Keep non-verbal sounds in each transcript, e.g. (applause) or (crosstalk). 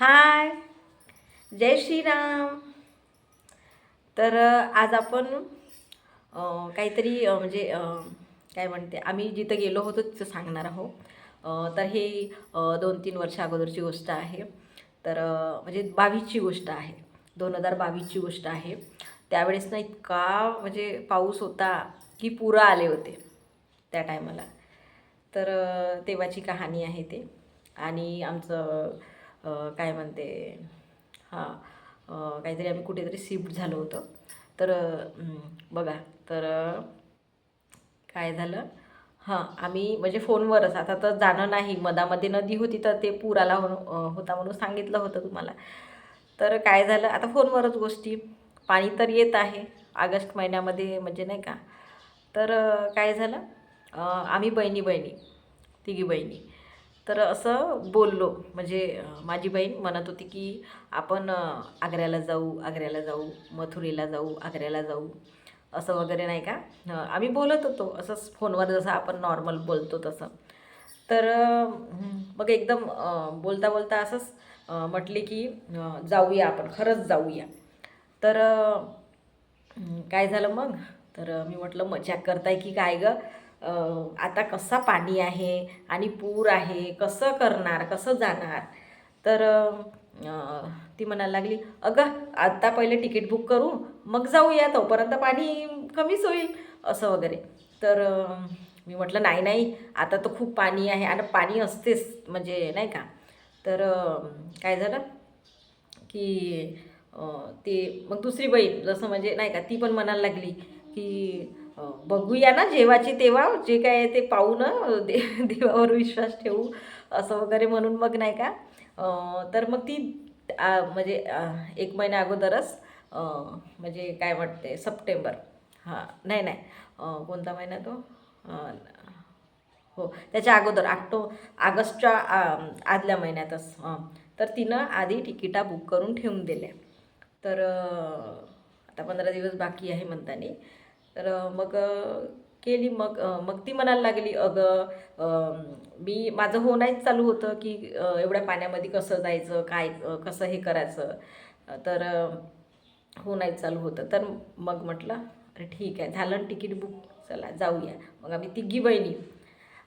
हाय. जय श्रीराम. तर आज आपण काहीतरी म्हणजे काय म्हणते आम्ही जिथं गेलो होतो तिथं सांगणार आहोत. तर हे दोन तीन वर्षा अगोदरची गोष्ट आहे. तर म्हणजे बावीसची गोष्ट आहे. दोन हजार बावीसची गोष्ट आहे. त्यावेळेस ना इतका म्हणजे पाऊस होता की पुरं आले होते त्या टायमाला तर तेव्हाची कहाणी आहे ते. आणि आमचं काय म्हणते? हां काहीतरी आम्ही कुठेतरी शिफ्ट झालो होतो. तर बघा तर काय झालं? हां आम्ही म्हणजे फोनवरच. आता तर जाणं नाही. मधामध्ये नदी होती तर ते पूर आला हो होता म्हणून सांगितलं होतं तुम्हाला. तर काय झालं? आता फोनवरच गोष्टी. पाणी तर येत आहे. ऑगस्ट महिन्यामध्ये म्हणजे नाही का? तर काय झालं? आम्ही बहिणी बहिणी तिघी बहिणी. तर असं बोललो. म्हणजे माझी बहीण म्हणत होती की आपण आग्र्याला जाऊ आग्र्याला जाऊ मथुरेला जाऊ आग्र्याला जाऊ. असं वगैरे नाही का? आम्ही बोलत होतो. असंच फोनवर जसं आपण नॉर्मल बोलतो तसं. तर मग एकदम बोलता बोलता असंच म्हटले की जाऊया आपण. खरंच जाऊया. तर काय झालं मग? तर मी म्हटलं मजाक करताय की काय गं? आता कसा पाणी आहे आणि पूर आहे कसं करणार कसं जाणार? तर ती म्हणायला लागली अगं आत्ता पहिले तिकीट बुक करू मग जाऊया तोपर्यंत पाणी कमीच होईल असं वगैरे. तर मी म्हटलं नाही नाही आता तर खूप पाणी आहे आणि पाणी असतेच म्हणजे नाही का? तर काय झालं की ते मग दुसरी बहीण जसं म्हणजे नाही का ती पण म्हणायला लागली की हो. बघूया ना जेवाची तेव्हा जे काय आहे ते पाहू ना दे देवावर विश्वास ठेवू असं वगैरे म्हणून मग नाही का? तर मग ती म्हणजे एक महिना अगोदरच म्हणजे काय वाटते सप्टेंबर. हां नाही नाही. कोणता महिना तो? हो त्याच्या अगोदर आक्टो ऑगस्टच्या आदल्या महिन्यातच. तर तिनं आधी तिकिटा बुक करून ठेवून दिल्या. तर आता पंधरा दिवस बाकी आहे म्हणताना तर मग केली मग मग ती म्हणायला लागली अगं मी माझं हो नाहीच चालू होतं की एवढ्या पाण्यामध्ये कसं जायचं काय कसं हे करायचं? तर हो नाहीच चालू होतं. तर मग म्हटलं अरे ठीक आहे झालं तिकीट बुक चला जाऊया. मग आम्ही तिघी बहिणी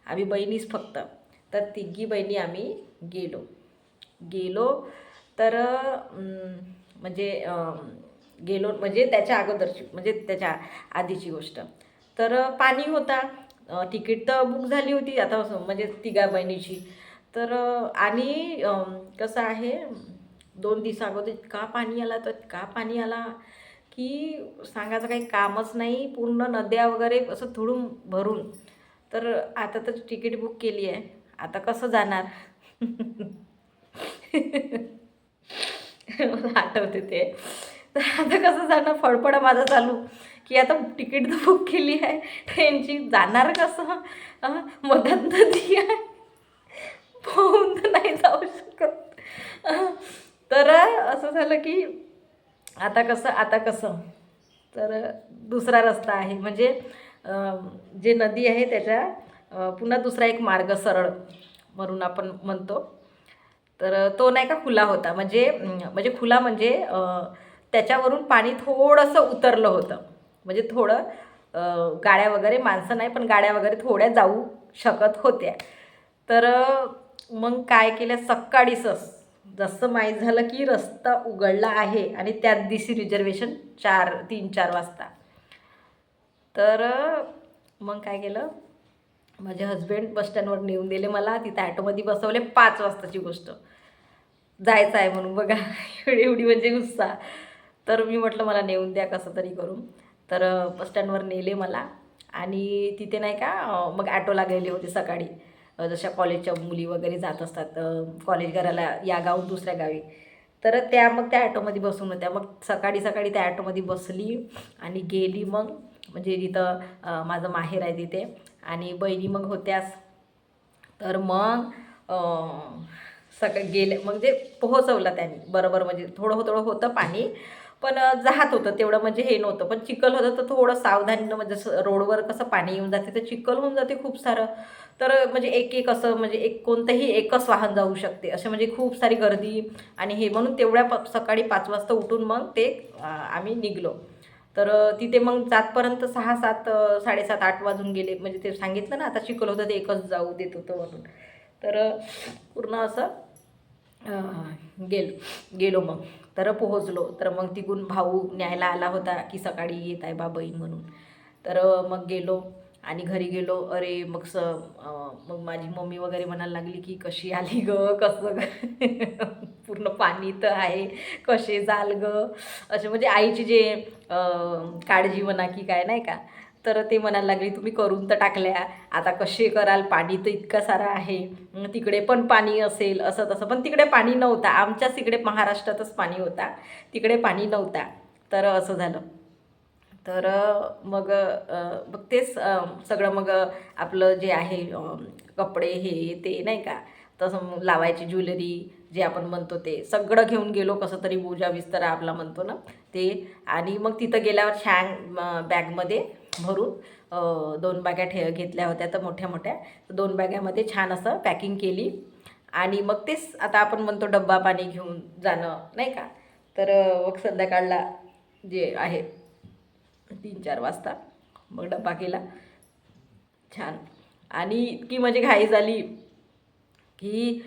आम्ही बहिणीच फक्त तर तिघी बहिणी आम्ही गेलो. गेलो तर म्हणजे गेलो म्हणजे त्याच्या अगोदरची म्हणजे त्याच्या आधीची गोष्ट. तर पाणी होता. तिकीट तर बुक झाली होती आता असं म्हणजे तिघा बहिणीची. तर आणि कसं आहे दोन दिवस अगोदर इतका पाणी आला तर इतका पाणी आला की सांगायचं काही कामच नाही पूर्ण नद्या वगैरे असं थोडून भरून. तर आता तर तिकीट बुक केली आहे. आता कसं जाणार? मला (laughs) आठवते ते. तर आता कसं जाणं फडफडा माझा चालू. की आता तिकीट तर बुक केली आहे. ट्रेनची जाणार कसं? मदत नदी आहे. पोहून तर नाही जाऊ शकत. तर असं झालं की आता कसं आता कसं? तर दुसरा रस्ता आहे. म्हणजे जे नदी आहे त्याच्या पुन्हा दुसरा एक मार्ग सरळ म्हणून आपण म्हणतो. तर तो नाही का खुला होता. म्हणजे म्हणजे खुला म्हणजे त्याच्यावरून पाणी थोडंसं उतरलं होतं. म्हणजे थोडं गाड्या वगैरे माणसं नाही पण गाड्या वगैरे थोड्या जाऊ शकत होत्या. तर मग काय केलं? सकाळीच जसं माहीत झालं की रस्ता उघडला आहे आणि त्याच दिवशी रिझर्वेशन चार तीन चार वाजता. तर मग काय केलं? माझे हस्बंड बसस्टँडवर नेऊन दिले मला. तिथं ॲटोमध्ये बसवले पाच वाजताची गोष्ट. जायचं आहे म्हणून बघा. (laughs) एवढी एवढी म्हणजे गुस्सा. तर मी म्हटलं मला नेऊन द्या कसं तरी करून. तर बस बसस्टँडवर नेले मला. आणि तिथे नाही का मग ॲटोला गेले होते सकाळी. जशा कॉलेजच्या मुली वगैरे जात असतात कॉलेज करायला या गावून दुसऱ्या गावी. तर त्या मग त्या ॲटोमध्ये बसून होत्या. मग सकाळी सकाळी त्या ॲटोमध्ये बसली आणि गेली मग म्हणजे जिथं माझं माहेर आहे तिथे. आणि बहिणी मग होत्याच. तर मग अं, सकाळी गेले म्हणजे पोहोचवलं त्यांनी. बरोबर म्हणजे थोडं थोडं होतं पाणी. पण जात होतं तेवढं म्हणजे हे नव्हतं. पण चिखल होतं तर थोडं सावधानीनं म्हणजे रोडवर कसं पाणी येऊन जाते तर चिखल होऊन जाते खूप सारं. तर म्हणजे एक एक असं म्हणजे एक कोणतंही एकच वाहन जाऊ शकते. असे म्हणजे खूप सारी गर्दी आणि हे म्हणून तेवढ्या प सकाळी पाच वाजता उठून मग ते आम्ही निघलो. तर तिथे मग जातपर्यंत सहा सात साडेसात आठ वाजून गेले. म्हणजे ते सांगितलं ना आता चिखल होतं ते एकच जाऊ देत होतं म्हणून. तर पूर्ण असं गेल गेलो मग. तर पोहोचलो. तर मग तिकून भाऊ न्यायला आला होता की सकाळी येत आहे बा बहीण म्हणून. तर मग गेलो आणि घरी गेलो. अरे मग स मग माझी मम्मी वगैरे म्हणायला लागली की कशी आली ग? कसं ग? (laughs) पूर्ण पाणी तर आहे. कसे जाल ग? असे म्हणजे आईची जे काळजी म्हणा की काय नाही का? तर ते म्हणायला लागले तुम्ही करून तर टाकल्या. आता कसे कराल? पाणी तर इतकं सारं आहे. तिकडे पण पाणी असेल असं तसं. पण तिकडे पाणी नव्हता. आमच्याच इकडे महाराष्ट्रातच पाणी होता. तिकडे पाणी नव्हता. तर असं झालं. तर मग मग तेच सगळं मग आपलं जे आहे कपडे हे ते नाही का? तसं लावायची ज्वेलरी जे आपण म्हणतो ते सगळं घेऊन गेलो. कसं तरी बोजा विस्तारा आपला म्हणतो ना ते. आणि मग तिथं गेल्यावर छान बॅगमध्ये भरून दोन बॅग्या ठे घेतल्या होत्या तर मोठ्या मोठ्या. तर दोन बॅग्यामध्ये छान असं पॅकिंग केली. आणि मग तेच आता आपण म्हणतो डब्बा पाणी घेऊन जाणं नाही का? तर मग संध्याकाळला जे आहे तीन चार वाजता मग डब्बा केला. छान. आणि इतकी म्हणजे घाई झाली की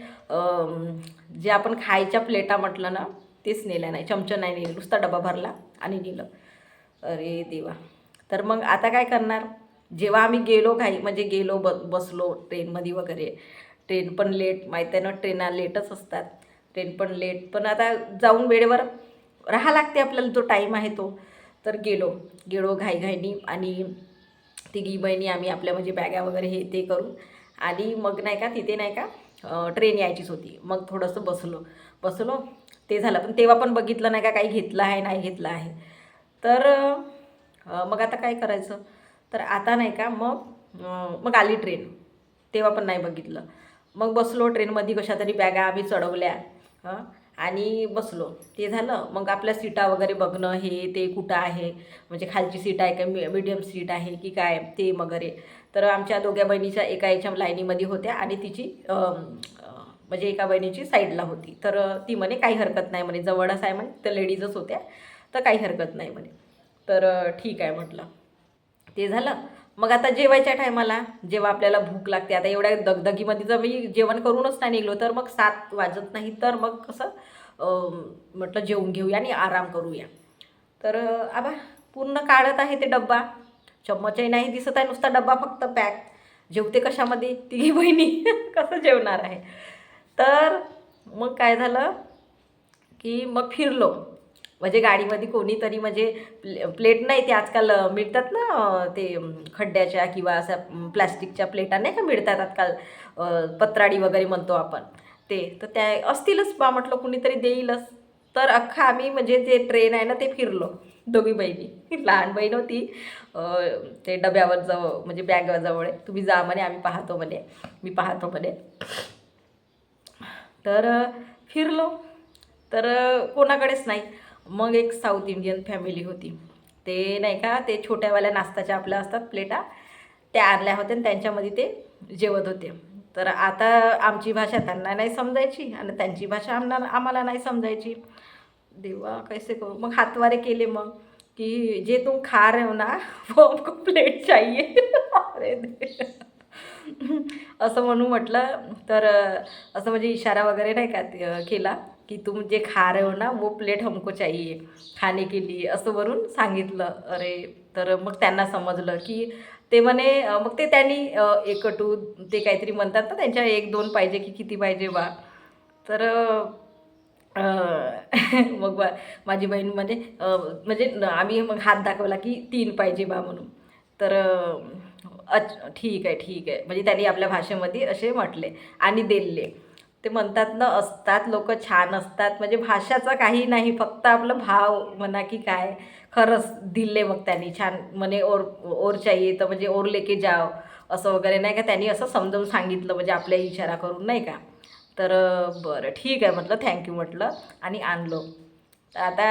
जे आपण खायच्या प्लेटा म्हटलं ना तेच नेल्या नाही. चमचं नाही नेलं. नुसता डबा भरला आणि नेलं. अरे देवा. तर मग आता काय करणार? जेव्हा आम्ही गेलो घाई म्हणजे गेलो ब बसलो ट्रेनमध्ये वगैरे ट्रेन पण लेट माहीत आहे ना ट्रेना लेटच असतात. ट्रेन पण लेट. पण आता जाऊन वेळेवर राहा लागते आपल्याला जो टाईम आहे तो. तर गेलो. गेलो घाईघाईनी आणि तिघी बहिणी आम्ही आपल्या म्हणजे बॅगा वगैरे हे ते करून आणि मग नाही का तिथे नाही का ट्रेन यायचीच होती. मग थोडंसं बसलो. बसलो. ते झालं. पण तेव्हा पण बघितलं नाही का काही घेतलं आहे नाही घेतलं आहे. तर मग आता काय करायचं? तर आता नाही का मग मग आली ट्रेन तेव्हा पण नाही बघितलं. मग बसलो ट्रेनमध्ये कशा तरी बॅगा आम्ही चढवल्या. हं, आणि बसलो. ते झालं. मग आपल्या सीटा वगैरे बघणं हे ते कुठं आहे? म्हणजे खालची सीट आहे का? मी मिडियम सीट आहे की काय? ते वगैरे. तर आमच्या दोघ्या बहिणीच्या एका याच्या लाईनीमध्ये होत्या आणि तिची म्हणजे एका बहिणीची साईडला होती. तर ती म्हणे काही हरकत नाही म्हणे. जवळच आहे म्हणे. तर लेडीजच होत्या तर काही हरकत नाही म्हणे. तर ठीक आहे म्हटलं. ते झालं. मग आता जेवायच्या टायमाला जेव्हा आपल्याला भूक लागते आता एवढ्या दगदगीमध्ये जर मी जेवण करूनच नाही निघलो तर मग सात वाजत नाही तर मग कसं म्हटलं जेवून घेऊया आणि आराम करूया. तर आबा पूर्ण काढत आहे ते डब्बा. चम्मचही नाही दिसत आहे नुसता डब्बा फक्त पॅक. जेवते कशामध्ये? तिघी बहिणी. (laughs) कसं जेवणार आहे? तर मग काय झालं की मग फिरलो. म्हणजे गाडीमध्ये कोणीतरी म्हणजे प्ले प्लेट नाही ते आजकाल मिळतात ना ते खड्ड्याच्या किंवा अशा प्लॅस्टिकच्या प्लेटा नाही का मिळतात आजकाल पत्राडी वगैरे म्हणतो आपण. ते तर त्या असतीलच बा म्हटलं कुणीतरी देईलच. तर अख्खा आम्ही म्हणजे जे ट्रेन आहे ना ते फिरलो दोघी बहिणी. (laughs) लहान बहीण होती ते डब्यावर म्हणजे जवळ म्हणजे बॅगजवळ आहे. तुम्ही जा म्हणे आम्ही पाहतो म्हणे. मी पाहतो म्हणे. तर फिरलो. तर कोणाकडेच नाही. मग एक साऊथ इंडियन फॅमिली होती. ते नाही का ते छोट्यावाल्या नाश्त्याच्या आपल्या असतात प्लेटा त्या आणल्या होत्या आणि त्यांच्यामध्ये ते जेवत होते. तर आता आमची भाषा त्यांना नाही समजायची आणि त्यांची भाषा आम्हाला आम्हाला नाही समजायची. देवा कैसे करू? मग हातवारे केले मग कि जे तुम खा रहे हो ना वो हमको प्लेट चाहिए. अरे देवा. असं म्हणून म्हटलं तर असं म्हणजे इशारा वगैरे नाही का केला. की तुम जे खा रहे हो ना वो प्लेट हमको चाहिए खाने के लिए असं वरून सांगितलं. अरे तर मग त्यांना समजलं की ते म्हणे मग ते त्यांनी एक टू ते काहीतरी म्हणतात ना त्यांच्या एक दोन पाहिजे की किती पाहिजे बा. तर (laughs) मग बा माझी बहीण म्हणजे म्हणजे न- आम्ही मग हात दाखवला की तीन पाहिजे बा म्हणून. तर अच ठीक आहे ठीक आहे. म्हणजे त्यांनी आपल्या भाषेमध्ये असे म्हटले आणि दिले. ते म्हणतात ना असतात लोक छान असतात. म्हणजे भाषाचा काही नाही फक्त आपलं भाव म्हणा की काय. खरंच दिले मग त्यांनी छान. म्हणे ओर ओर चाहिए तर म्हणजे ओर लेके जाव असं वगैरे. नाही का त्यांनी असं समजावून सांगितलं म्हणजे आपल्या इशारा करून नाही का? तर बरं. ठीक आहे म्हटलं. थँक्यू म्हटलं. आणि आणलो. आता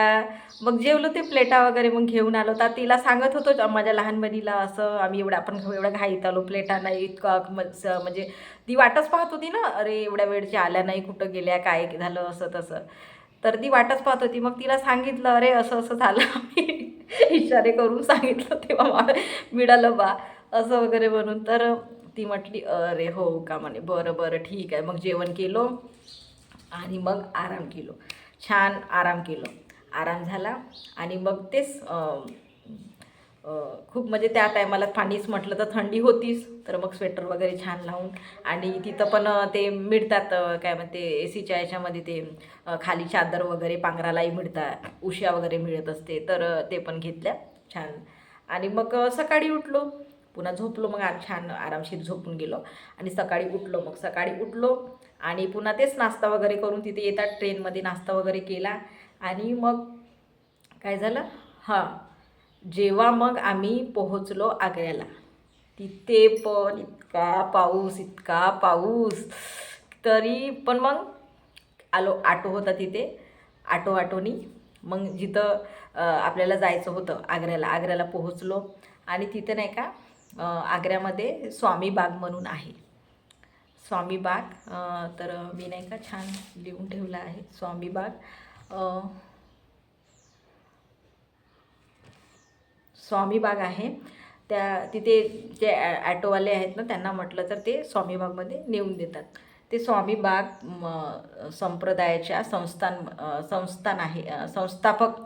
मग जेवलो ते प्लेटा वगैरे मग घेऊन आलो. तर तिला सांगत होतो माझ्या लहान बहिणीला असं आम्ही एवढं आपण एवढ्या घाईत आलो प्लेटा नाही इतकं म- स- म्हणजे ती वाटच पाहत होती ना अरे एवढ्या वेळच्या आल्या नाही कुठं गेल्या काय झालं असं तसं. तर ती वाटच पाहत होती. मग तिला सांगितलं अरे असं असं झालं आम्ही इशारे करून सांगितलं तेव्हा मला मिळालं बा असं वगैरे म्हणून. तर ती म्हटली अरे हो का म्हणे बरं बरं ठीक आहे. मग जेवण केलो आणि मग आराम केलो. छान आराम केलं. आराम झाला आणि मग तेच खूप म्हणजे त्या टायमाला पाणीच म्हटलं तर थंडी होतीच तर मग स्वेटर वगैरे छान लावून आणि तिथं पण ते मिळतात काय म्हणते ए सीच्या याच्यामध्ये ते खाली चादर वगैरे पांघरालाही मिळतात उश्या वगैरे मिळत असते तर ते पण घेतल्या छान. आणि मग सकाळी उठलो पुन्हा झोपलो मग छान आरामशीर झोपून गेलो आणि सकाळी उठलो मग सकाळी उठलो आणि पुन्हा तेच नाश्ता वगैरे करून तिथे येतात ट्रेनमध्ये नाश्ता वगैरे केला. आणि मग काय झालं? हां जेव्हा मग आम्ही पोहोचलो आग्र्याला तिथे पण इतका पाऊस इतका पाऊस. तरी पण मग आलो आटो होता तिथे. आटो आटोनी मग जिथं आपल्याला जायचं होतं आग्र्याला आग्र्याला पोहोचलो. आणि तिथे नाही का आग्र्यामध्ये स्वामी बाग म्हणून आहे. स्वामी बाग. तर मी नाही का छान लिहून ठेवलं आहे स्वामी बाग. स्वामी बाग आहे. त्या तिथे जे ॲ- ॲटोवाले आहेत ना त्यांना म्हटलं तर ते स्वामीबागमध्ये नेऊन देतात. ते स्वामीबाग म, संप्रदायाच्या संस्थान संस्थान आहे संस्थापक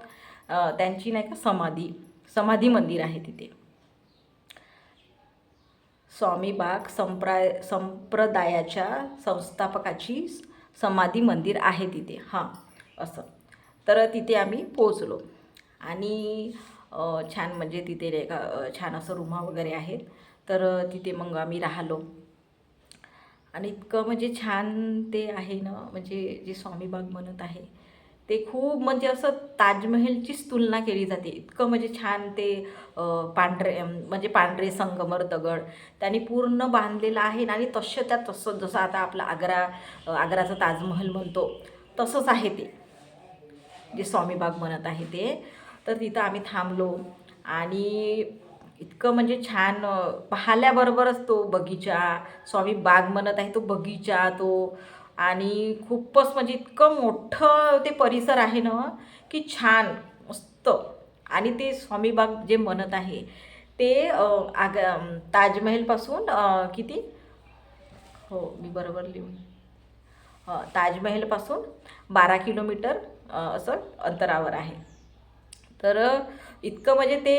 त्यांची नाही का समाधी समाधी मंदिर आहे तिथे. स्वामी बाग संप्राय संप्रदायाच्या संस्थापकाची समाधी मंदिर आहे तिथे. हां असं. तर तिथे आम्ही पोचलो आणि छान म्हणजे तिथे नाही छान असं रूमा वगैरे आहेत. तर तिथे मग आम्ही राहिलो. आणि इतकं म्हणजे छान ते आहे ना म्हणजे जे स्वामी बाग म्हणत आहे ते खूप म्हणजे असं ताजमहलचीच तुलना केली जाते. इतकं म्हणजे छान ते पांढरे म्हणजे पांढरे संगमर दगड त्यांनी पूर्ण बांधलेलं आहे आणि तसं त्या तसं जसं आता आपला आग्रा आग्राचा ताजमहल म्हणतो तसंच आहे ते. जे स्वामी बाग म्हणत आहे ते. तर तिथं आम्ही थांबलो आणि इतकं म्हणजे छान पाहिल्याबरोबरच तो बगीचा स्वामी बाग म्हणत आहे तो बगीचा तो आणि खूपच म्हणजे इतकं मोठं ते परिसर आहे ना की छान मस्त. आणि ते स्वामीबाग जे म्हणत आहे ते आग ताजमहलपासून किती? हो मी बरोबर लिहून. ताजमहलपासून बारा किलोमीटर असं अंतरावर आहे. तर इतकं म्हणजे ते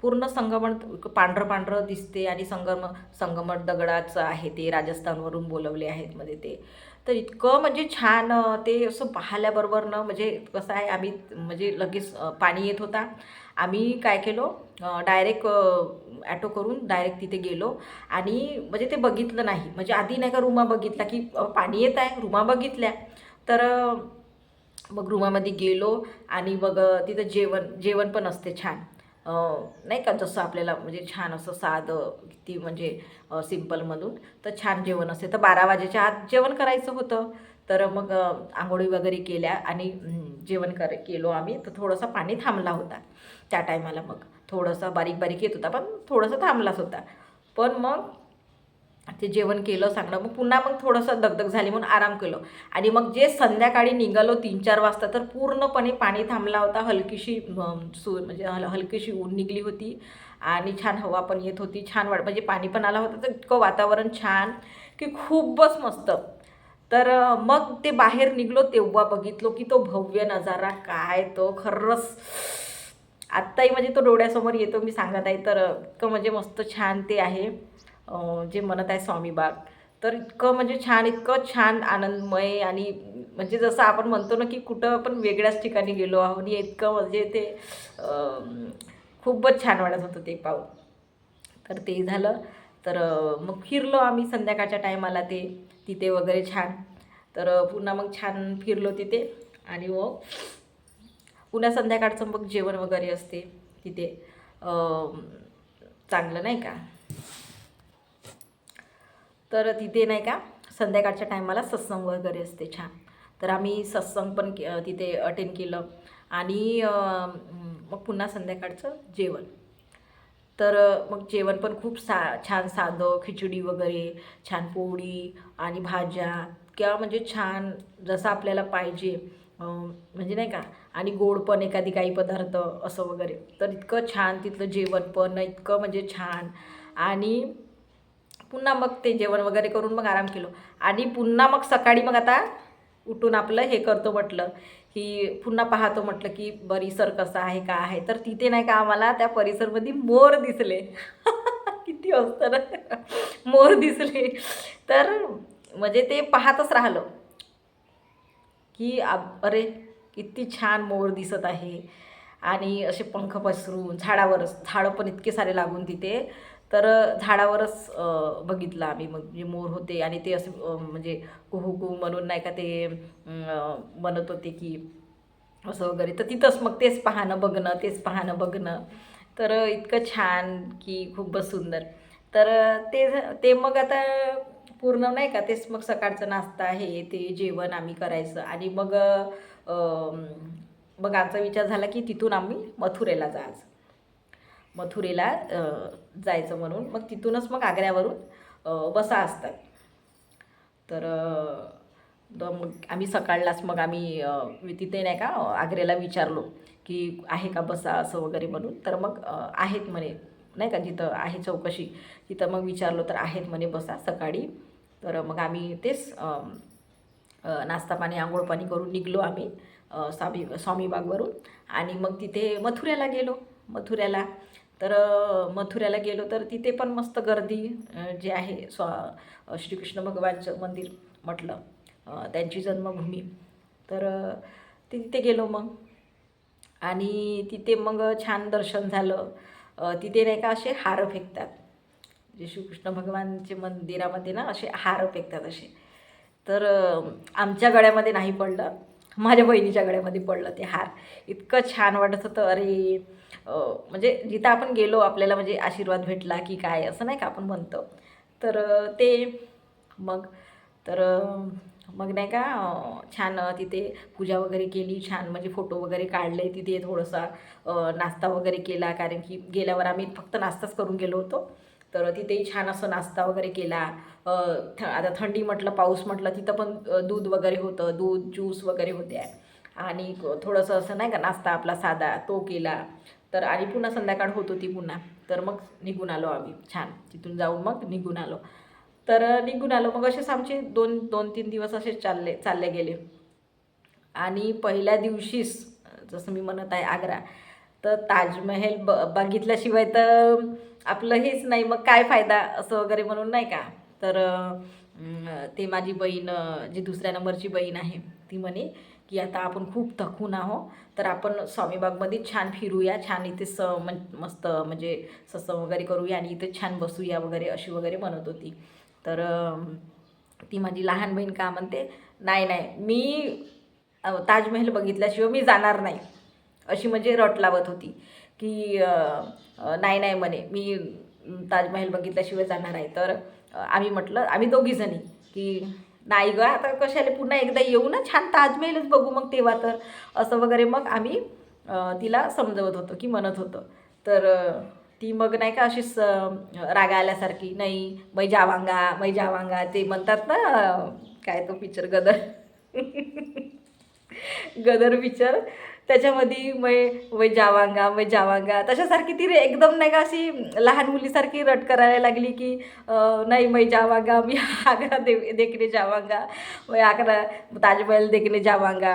पूर्ण संगमण पांढरं पांढरं दिसते आणि संगम संगमट दगडाचं आहे ते राजस्थानवरून बोलवले आहेत मध्ये ते. तर इतकं म्हणजे छान ते असं पाहिल्याबरोबर ना म्हणजे कसं आहे आम्ही म्हणजे लगेच पाणी येत होता. आम्ही काय केलो डायरेक्ट ॲटो करून डायरेक्ट तिथे गेलो आणि म्हणजे ते बघितलं नाही. म्हणजे आधी नाही का रुमा बघितला की पाणी येत आहे रुमा बघितल्या. तर मग रूमामध्ये गेलो आणि मग तिथं जेवण जेवण पण असते छान. नाही का जसं आपल्याला म्हणजे छान असं साधं ती म्हणजे सिम्पलमधून तर छान जेवण असते. तर बारा वाजेच्या आत जेवण करायचं होतं. तर मग आंघोळी वगैरे केल्या आणि जेवण कर केलो आम्ही. तर थोडंसं पाणी थांबला होता त्या टायमाला मग. थोडंसं बारीक बारीक येत होता पण थोडंसं थांबलाच होता. पण मग ते जेवण केलं चांगलं मग पुन्हा मग थोडंसं दगदग झाली म्हणून आराम केलं. आणि मग जे संध्याकाळी निघालो तीन चार वाजता तर पूर्णपणे पाणी थांबला होता हलकीशी सू सु म्हणजे हल हलकीशी ऊन निघली होती आणि छान हवा पण येत होती छान वाट म्हणजे पाणी पण आलं होतं तर इतकं वातावरण छान की खूपच मस्त. तर मग ते बाहेर निघलो तेव्हा बघितलो की तो भव्य नजारा काय तो खरंच. आत्ताही म्हणजे तो डोळ्यासमोर येतो मी सांगत आहे तर इतकं म्हणजे मस्त छान ते आहे. जे म्हणत आहे स्वामी बाग तर इतकं म्हणजे छान इतकं छान आनंदमय आणि म्हणजे जसं आपण म्हणतो ना की कुठं आपण वेगळ्याच ठिकाणी गेलो आहोत आणि इतकं म्हणजे ते खूपच छान वाटत होतं ते पाहून. तर ते झालं. तर मग फिरलो आम्ही संध्याकाळच्या टायमाला ते तिथे वगैरे छान. तर पुन्हा मग छान फिरलो तिथे आणि मग पुन्हा संध्याकाळचं मग जेवण वगैरे असते तिथे. चांगलं नाही का? तर तिथे नाही का संध्याकाळच्या टायमाला सत्संग वगैरे असते छान. तर आम्ही सत्संग पण के तिथे अटेंड केलं. आणि मग पुन्हा संध्याकाळचं जेवण. तर मग जेवण पण खूप सा छान साधं खिचडी वगैरे छान पोळी आणि भाज्या किंवा म्हणजे छान जसं आपल्याला पाहिजे म्हणजे नाही का आणि गोड पण एखादी काही पदार्थ असं वगैरे. तर इतकं छान तिथलं जेवण पण इतकं म्हणजे छान. आणि पुन्हा मग ते जेवण वगैरे करून मग आराम केलो. आणि पुन्हा मग सकाळी मग आता उठून आपलं हे करतो म्हटलं की पुन्हा पाहतो म्हटलं की परिसर कसा आहे का आहे. तर तिथे नाही का आम्हाला त्या परिसरमध्ये मोर दिसले. (laughs) किती असतं ना. मोर दिसले. तर म्हणजे ते पाहतच राहिलं. की अरे किती छान मोर दिसत आहे. आणि असे पंख पसरून झाडावरच झाडं पण इतके सारे लागून तिथे. तर झाडावरच बघितलं आम्ही. मग जे मोर होते आणि ते असे म्हणजे कुहू कुहू म्हणून नाही का ते बनत म्हणत होते की असं वगैरे. तर तिथंच मग तेच पाहणं बघणं तेच पाहणं बघणं. तर इतकं छान की खूपच सुंदर. तर ते ते मग आता पूर्ण नाही का तेच मग सकाळचं नाश्ता हे ते जेवण आम्ही करायचं. आणि मग मग आमचा विचार झाला की तिथून आम्ही मथुरेला जायचं. मथुरेला जायचं म्हणून. मग तिथूनच मग आग्र्यावरून बसा असतात. तर मग आम्ही सकाळलाच मग आम्ही तिथे नाही का आग्र्याला विचारलो की आहे का बसा असं वगैरे म्हणून. तर मग आहेत म्हणे नाही का जिथं आहे चौकशी तिथं मग विचारलो तर आहेत म्हणे बसा सकाळी. तर मग आम्ही तेच नाश्ता पाणी आंघोळ पाणी करून निघलो आम्ही स्वामी स्वामीबागवरून आणि मग तिथे मथुऱ्याला गेलो. मथुऱ्याला तर मथुऱ्याला गेलो तर तिथे पण मस्त गर्दी जे आहे स्वा श्रीकृष्ण भगवानचं मंदिर म्हटलं त्यांची जन्मभूमी. तर तिथे गेलो मग. आणि तिथे मग छान दर्शन झालं. तिथे नाही का असे हार फेकतात. जे श्रीकृष्ण भगवानचे मंदिरामध्ये ना असे हार फेकतात असे. तर आमच्या गळ्यामध्ये नाही पडलं. माझ्या बहिणीच्या गळ्यामध्ये पडलं ते हार. इतकं छान वाटत होतं. अरे म्हणजे जिथं आपण गेलो आपल्याला म्हणजे आशीर्वाद भेटला की काय असं नाही का आपण म्हणतो. तर ते मग तर मग नाही का छान तिथे पूजा वगैरे केली छान म्हणजे फोटो वगैरे काढले तिथे थोडंसा नाश्ता वगैरे केला कारण की गेल्यावर आम्ही फक्त नाश्ताच करून गेलो होतो. तर तिथेही छान असं नाश्ता वगैरे केला. थ आता थंडी म्हटलं पाऊस म्हटलं तिथं पण दूध वगैरे होतं दूध ज्यूस वगैरे होत्या. आणि थोडंसं असं नाही का नाश्ता आपला साधा तो केला. तर आणि पुन्हा संध्याकाळ होत होती पुन्हा. तर मग निघून आलो आम्ही. छान. तिथून जाऊन मग निघून आलो. तर निघून आलो. मग असेच आमचे दोन दोन तीन दिवस असे चालले चालले गेले. आणि पहिल्या दिवशीच जसं मी म्हणत आहे आग्रा तर ताजमहल ब बघितल्याशिवाय तर आपलं हेच नाही. मग काय फायदा असं वगैरे म्हणून नाही का? तर ते माझी बहीण जी दुसऱ्या नंबरची बहीण आहे ती म्हणे की आता आपण खूप थकून आहो तर आपण स्वामीबागमध्ये छान फिरूया छान इथे स मन मस्त म्हणजे ससं वगैरे करूया आणि इथे छान बसूया वगैरे अशी वगैरे म्हणत होती. तर ती माझी लहान बहीण का म्हणते नाही नाही मी ताजमहल बघितल्याशिवाय मी जाणार नाही. अशी म्हणजे रट लावत होती की नाही नाही म्हणे मी ताजमहल बघितल्याशिवाय जाणार आहे. तर आम्ही म्हटलं आम्ही दोघीजणी की नाही ग आता कशाला पुन्हा एकदा येऊ ना? छान ताजमहलच बघू मग तेव्हा तर. असं वगैरे मग आम्ही तिला समजवत होतो की म्हणत होतो. तर ती मग नाही का अशीच रागा आल्यासारखी नाही मै जावांगा मै जावांगा ते म्हणतात ना काय तो पिक्चर गदर. (laughs) गदर पिक्चर त्याच्यामध्ये मै वै जावांगा वै जावांगा. तशासारखी ती रे एकदम नाही का अशी लहान मुलीसारखी रट करायला लागली की नाही मै जावांगा मी आग्रा दे देखणे जावांगा. मै आग्रा ताजमहल देखणे जावांगा.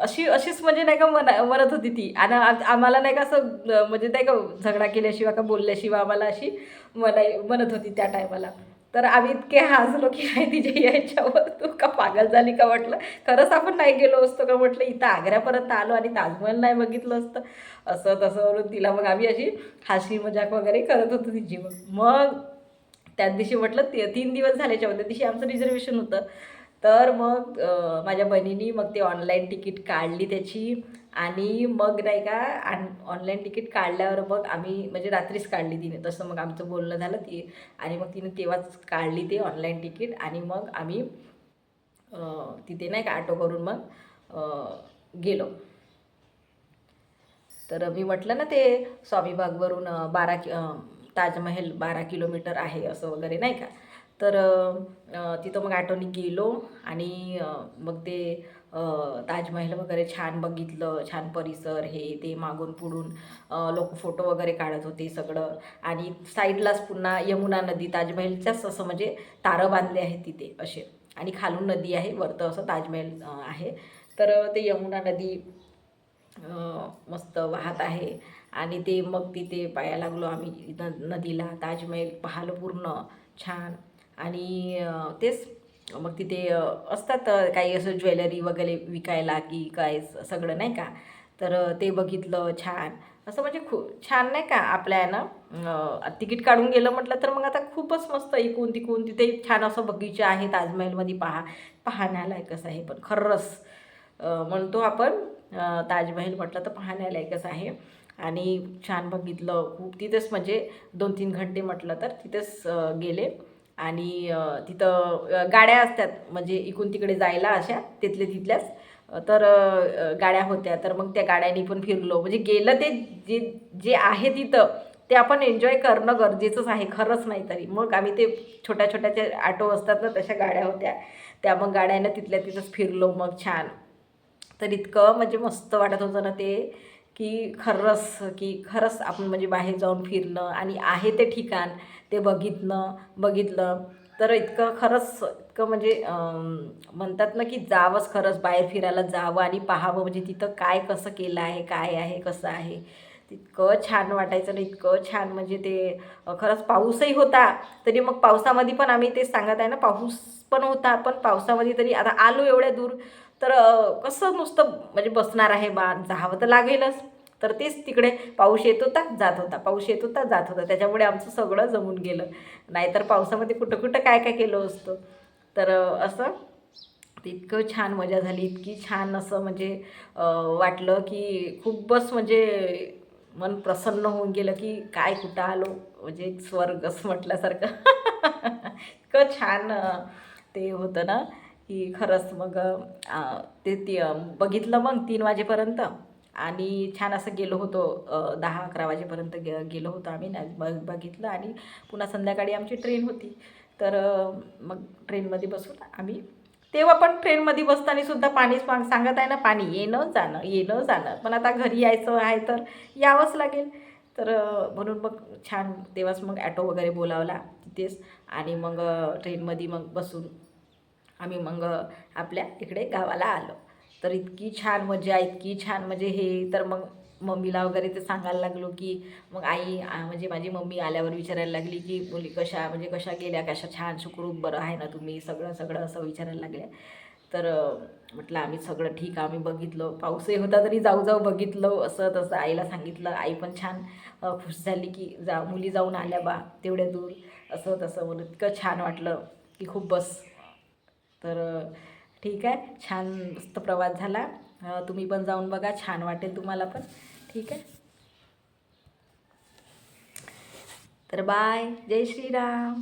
अशी अशीच म्हणजे नाही का मना म्हणत होती ती. आणि आम्हाला नाही का असं म्हणजे नाही का झगडा केल्याशिवाय का बोलल्याशिवाय आम्हाला अशी मनाई म्हणत होती त्या टायमाला तर आम्ही इतके हसलो की नाही तिच्या याच्यावर तू का पागल झाली का म्हटलं? खरंच आपण नाही गेलो असतो का म्हटलं? इथं आग्र्यापर्यंत आलो आणि ताजमहल नाही बघितलं असतं. असं तसं म्हणून तिला मग आम्ही अशी हाशी मजाक वगैरे करत होतो तिची. मग मग त्याच दिवशी म्हटलं ते तीन दिवस झाल्याच्या त्या दिवशी आमचं रिझर्वेशन होतं. तर मग माझ्या बहिणीनी मग ते ऑनलाईन तिकीट काढली त्याची. आणि मग नाही का ऑनलाईन तिकीट काढल्यावर मग आम्ही म्हणजे रात्रीच काढली तिने. तसं मग आमचं बोलणं झालं ती. आणि मग तिने तेव्हाच काढली ते ऑनलाईन तिकीट आणि मग आम्ही तिथे नाही का ऑटो करून मग गेलो. तर मी म्हटलं ना ते स्वामीबागवरून बारा कि ताजमहल बारा किलोमीटर आहे असं वगैरे नाही का? तर तिथं मग ऑटोनी गेलो. आणि मग ते ताजमहल वगैरे छान बघितलं छान परिसर हे ते मागून पुढून लोक फोटो वगैरे काढत होते सगळं. आणि साईडलाच पुन्हा यमुना नदी ताजमहलच्याच असं म्हणजे तारं बांधले आहेत तिथे असे. आणि खालून नदी आहे वरतं असं ताजमहल आहे. तर ते यमुना नदी मस्त वाहत आहे. आणि ते मग तिथे पाया लागलो आम्ही न नदीला. ताजमहल पाहिलं पूर्ण छान. आणि तेच मग तिथे असतात काही असं ज्वेलरी वगैरे विकायला की काय सगळं नाही का? तर ते बघितलं छान. असं म्हणजे खूप छान नाही का आपल्या यानं तिकीट काढून गेलं म्हटलं तर मग आता खूपच मस्त इकून तिकून तिथे छान असं बगीचा आहे ताजमहलमध्ये पहा. पाहण्यालायकच आहे पण खरंच म्हणतो आपण ताजमहल म्हटलं तर पाहण्यालायकच आहे. आणि छान बघितलं खूप तिथेच म्हणजे दोन तीन घंटे म्हटलं तर तिथेच गेले. आणि तिथं गाड्या असतात. म्हणजे इकडून तिकडे जायला अशा तिथल्या तिथल्याच. तर गाड्या होत्या. तर मग त्या गाड्यांनी पण फिरलो. म्हणजे गेलं ते जे जे आहे तिथं ते आपण एन्जॉय करणं गरजेचंच आहे. खरंच नाही तरी. मग आम्ही ते छोट्या छोट्याच्या ऑटो असतात ना तशा गाड्या होत्या. त्या मग गाड्यानं तिथल्या तिथंच फिरलो. मग छान. तर इतकं म्हणजे मस्त वाटत होतं ना ते. की खरंच की खरंच आपण म्हणजे बाहेर जाऊन फिरणं आणि आहे ते ठिकाण ते बघितलं बघितलं तर इतकं खरंच इतकं म्हणजे म्हणतात ना की जावंच खरंच बाहेर फिरायला जावं आणि पाहावं म्हणजे तिथं काय कसं केलं आहे काय आहे कसं आहे. इतकं छान वाटायचं ना इतकं छान म्हणजे ते खरंच पाऊसही होता तरी मग पावसामध्ये पण आम्ही ते सांगत आहे ना पाऊस पण होता पण पावसामध्ये तरी आता आलो एवढ्या दूर तर कसं नुसतं म्हणजे बसणार आहे बा जावं तर लागेलच. तर तेच तिकडे पाऊस येत होता जात होता पाऊस येत होता जात होता. त्याच्यामुळे आमचं सगळं जमून गेलं. नाहीतर पावसामध्ये कुठं कुठं काय काय केलं असतं. तर असं इतकं छान मजा झाली. इतकी छान असं म्हणजे वाटलं की खूपच म्हणजे मन प्रसन्न होऊन गेलं की काय कुठं आलो. म्हणजे स्वर्गच म्हटल्यासारखं. (laughs) इतकं छान ते होतं ना. की खरंच मग ते ती बघितलं मग तीन वाजेपर्यंत. आणि छान असं गेलो होतो दहा अकरा वाजेपर्यंत गे गेलो होतो आम्ही ना बघ बघितलं आणि पुन्हा संध्याकाळी आमची ट्रेन होती. तर मग ट्रेनमध्ये बसून आम्ही तेव्हा पण ट्रेनमध्ये बसताना सुद्धा पाणीच माग सांगत आहे ना पाणी येणं जाणं येणं जाणं. पण आता घरी यायचं आहे तर यावंच लागेल. तर म्हणून मग छान तेव्हाच मग ॲटो वगैरे बोलावला तिथेच. आणि मग ट्रेनमध्ये मग बसून आम्ही मग आपल्या इकडे गावाला आलो. तर इतकी छान मजा इतकी छान म्हणजे हे तर मग मम्मीला वगैरे ते सांगायला लागलो की मग आई म्हणजे माझी मम्मी आल्यावर विचारायला लागली की मुली कशा म्हणजे कशा गेल्या कशा छान सुखरूप बरं आहे ना तुम्ही? सगळं सगळं असं विचारायला लागल्या. तर म्हटलं आम्ही सगळं ठीक आम्ही बघितलं पाऊसही होता तरी जाऊ जाऊ बघितलं असं तसं आईला सांगितलं. आई पण छान खुश झाली की जा मुली जाऊन आल्या बा तेवढ्या दूर असं तसं म्हणून इतकं छान वाटलं की खूप बस. तर ठीक आहे. छान मस्त प्रवास झाला. तुम्ही पण जाऊन बघा. छान वाटेल तुम्हाला पण. ठीक आहे. तर बाय. जय श्रीराम.